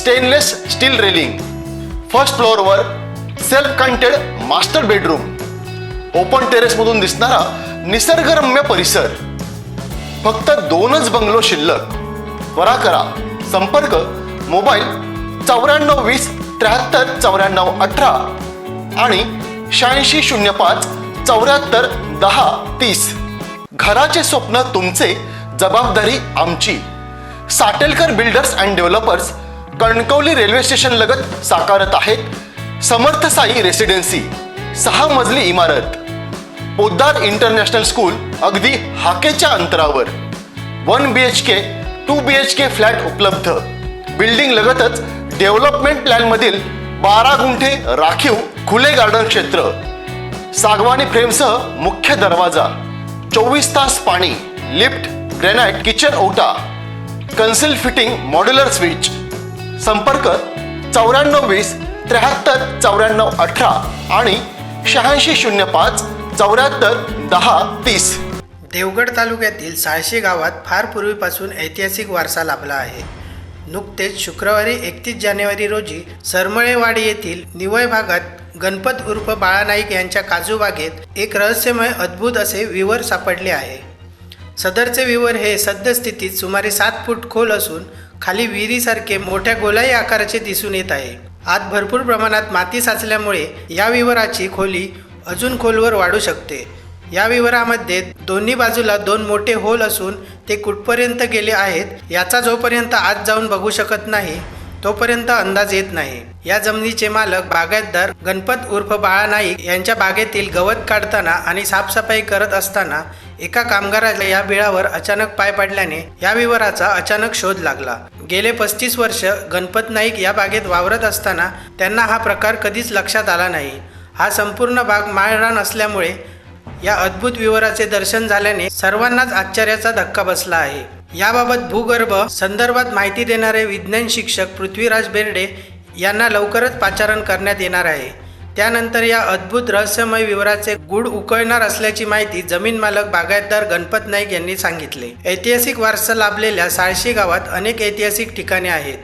Stainless steel railing first फ्लोअरवर self contained master bedroom open टेरेसमधून दिसणारा निसर्गरम्य परिसर. फक्त दोनच बंगलो शिल्लक. त्वरा करा. संपर्क मोबाईल चौऱ्याण्णव वीस त्र्याहत्तर चौऱ्याण्णव अठरा आणि शहाऐंशी शून्य पाच चौऱ्याहत्तर दहा तीस. घराचे स्वप्न तुमचे जबाबदारी आमची. Satelkar builders and developers Kankavli railway station लगत साकारत आहेत समर्थ साई रेसिडेन्सी सहा मजली इमारत. पोद्दार इंटरनॅशनल स्कूल अगदी हाकेच्या अंतरावर. One B H K two B H K flat उपलब्ध. बिल्डिंग लगतच डेव्हलपमेंट प्लॅनमधील बारा गुंठे राखीव खुले गार्डन क्षेत्र. सागवानी फ्रेमसह मुख्य दरवाजा चोवीस तास पाणी लिफ्ट ग्रेनाइट किचन ओटा कन्सिल फिटिंग मॉड्युलर स्विच संपर्क चौऱ्याण्णव वीस त्र्याहत्तर चौऱ्याण्णव अठरा आणि शहाऐंशी शून्य पाच चौऱ्याहत्तर दहा तीस. देवगड तालुक्यातील साळशी गावात फार पूर्वीपासून ऐतिहासिक वारसा लाभला आहे. नुकतेच शुक्रवारी एकतीस जानेवारी रोजी सरमळेवाडी येथील निवय भागात गणपत उर्फ बाळानाईक यांच्या काजू बागेत एक रहस्यमय अद्भुत असे विवर सापडले आहे. सदरचे विवर हे सद्यस्थितीत सुमारे सात फूट खोल असून खाली विहिरीसारखे मोठ्या गोलाई आकाराचे दिसून येत आहे. आत भरपूर प्रमाणात माती साचल्यामुळे या विवराची खोली अजून खोलवर वाढू शकते. या विवरामध्ये दोन्ही बाजूला दोन मोठे होल असून ते कुठपर्यंत गेले आहेत याचा जोपर्यंत आत जाऊन बघू शकत नाही तोपर्यंत अंदाज येत नाही. या जमिनीचे मालक बागायतदार गणपत उर्फ बाळा नाईक यांच्या बागेतील गवत काढताना आणि साफसफाई करत असताना एका कामगाराला या बिळावर अचानक पाय पडल्याने या विवराचा अचानक शोध लागला. गेले पस्तीस वर्ष गणपत नाईक या बागेत वावरत असताना त्यांना हा प्रकार कधीच लक्षात आला नाही. हा संपूर्ण भाग माळरान असल्यामुळे या अद्भुत विवराचे दर्शन झाल्याने सर्वांनाच आश्चर्याचा धक्का बसला आहे. याबाबत भूगर्भ संदर्भात माहिती देणारे विज्ञान शिक्षक पृथ्वीराज बेर्डे यांना लवकरच पाचारण करण्यात येणार आहे. त्यानंतर या अद्भुत रहस्यमय विवराचे गुढ उकळणार असल्याची माहिती जमीन मालक बागायतदार गणपत नाईक यांनी सांगितले. ऐतिहासिक वारसा लाभलेल्या साळशी गावात अनेक ऐतिहासिक ठिकाणे आहेत.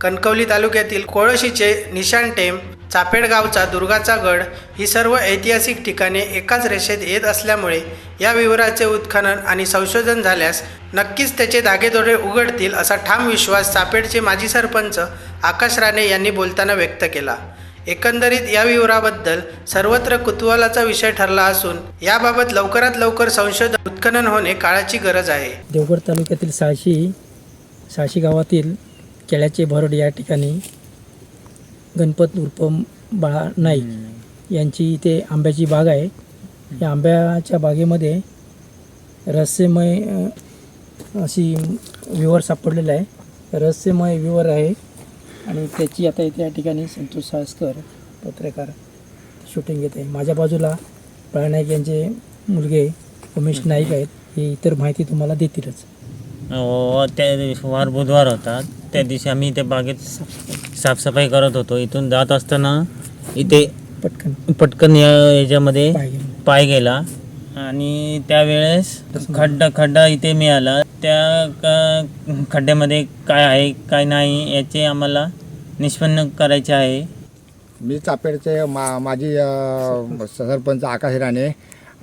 कणकवली तालुक्यातील कोळशीचे निशाण टेम चापेडगावचा दुर्गाचा गड ही सर्व ऐतिहासिक ठिकाणे एकाच रेषेत येत असल्यामुळे या विवराचे उत्खनन आणि संशोधन झाल्यास नक्कीच त्याचे धागेदोरे उघडतील असा ठाम विश्वास चापेडचे माजी सरपंच आकाश राणे यांनी बोलताना व्यक्त केला. एकंदरीत या विवराबद्दल सर्वत्र कुतूहलाचा विषय ठरला असून याबाबत लवकरात लवकर संशोधन उत्खनन होणे काळाची गरज आहे. देवगड तालुक्यातील साशी साशी गावातील केळ्याचे भरड या ठिकाणी गणपत उर्फ बाळा नाईक यांची इथे आंब्याची बाग आहे. या आंब्याच्या बागेमध्ये रहस्यमय अशी विवर सापडलेला आहे. रहस्यमय विवर आहे आणि त्याची आता इथे या ठिकाणी संतोष साळसकर पत्रकार शूटिंग घेत आहे. माझ्या बाजूला बाळा नाईक यांचे मुलगे उमेश नाईक आहेत. हे इतर माहिती तुम्हाला देतीलच. त्या दिवशी वार बुधवार होता. त्या दिवशी आम्ही त्या बागेत साफसफाई करत होतो. इथून जात असताना इथे पटकन. पटकन या याच्यामध्ये पाय गेला. आणि त्यावेळेस खड्डा खड्डा इथे मिळाला. त्या क- खड्ड्यामध्ये काय आहे काय नाही याचे आम्हाला निष्पन्न करायचे आहे. मी चापेडचे मा माझी सरपंच आकाश राणे.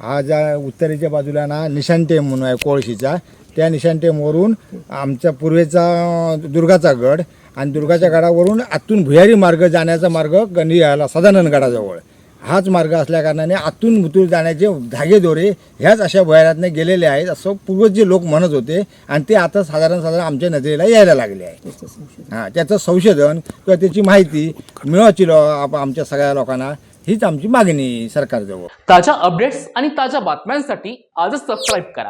आज उत्तरेच्या बाजूला ना टेम म्हणून आहे कोळशीचा. त्या निशाण टेमवरून आमच्या पूर्वेचा दुर्गाचा गड आणि दुर्गाच्या गडावरून आतून भुयारी मार्ग जाण्याचा मार्ग गणी याला सदानंद गडाजवळ. हाच मार्ग असल्या कारणाने आतून मुतूर जाण्याचे धागेदोरे ह्याच अशा भुयारातने गेलेले आहेत असं पूर्वज लोक म्हणत होते आणि ते आता साधारण साधारण आमच्या नजरेला यायला लागले आहे हां त्याचं संशोधन किंवा त्याची माहिती मिळवायची लो आमच्या सगळ्या लोकांना हीच आमची मागणी सरकारजवळ. ताज्या अपडेट्स आणि ताज्या बातम्यांसाठी आजच सबस्क्राईब करा.